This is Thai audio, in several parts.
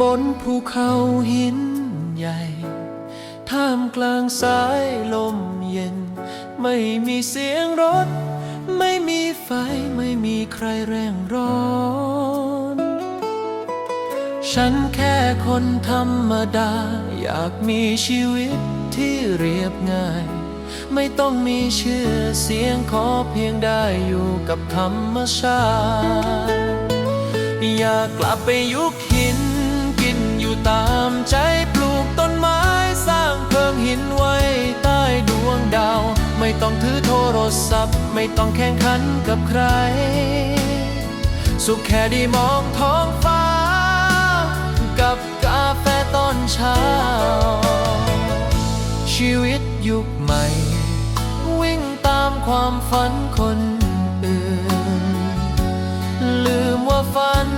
บนภูเขาหินใหญ่ ท่ามกลางสายลมเย็น ไม่มีเสียงรถ ไม่มีไฟไม่มีใครแรงร้อน ฉันแค่คนธรรมดา อยากมีชีวิตที่เรียบง่าย ไม่ต้องมีชื่อเสียงขอเพียงได้อยู่กับธรรมชาติ อยากกลับไปยุคหิน ไม่ต้องแข่งขันกับใคร สุขแค่ได้มองท้องฟ้า กับกาแฟตอนเช้า ชีวิตยุคใหม่ วิ่งตามความฝันคนอื่น ลืมว่าฝัน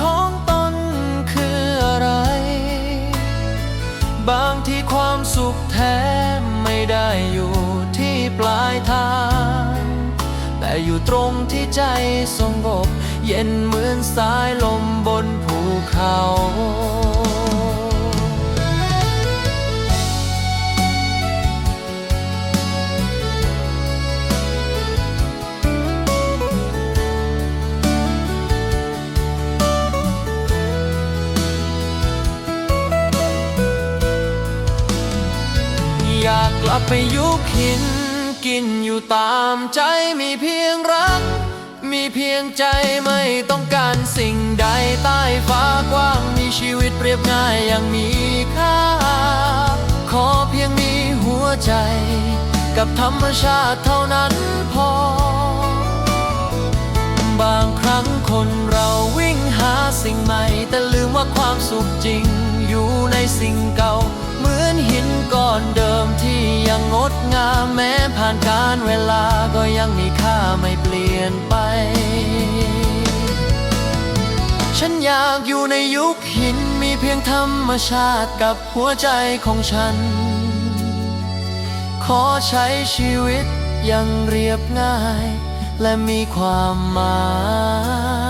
ของตนคืออะไร บางที่ความสุขแท้ไม่ได้อยู่ที่ปลาย อยู่ตรงที่ใจสงบ เย็นเหมือนสายลมบนภูเขาอยากกลับไปยุคหิน กินอยู่ตามใจมีเพียงรัก มีเพียงใจไม่ต้องการสิ่งใดใต้ฟ้ากว้างมีชีวิตเรียบง่ายอย่างมีค่า ขอเพียงมีหัวใจ กับธรรมชาติเท่านั้นพอ บางครั้งคนเราวิ่งหาสิ่งใหม่ แต่ลืมว่าความสุขจริงอยู่ในสิ่งเก่า เหมือนหินก้อนเดิมที่ยังงดงามแม้านการเวลาก็ยังมีค่าไม่เปลี่ยนไป ฉันอยากอยู่ในยุคหินมีเพียงธรรมชาติกับหัวใจของฉัน ขอใช้ชีวิตอยังเรียบง่าย และมีความหมาย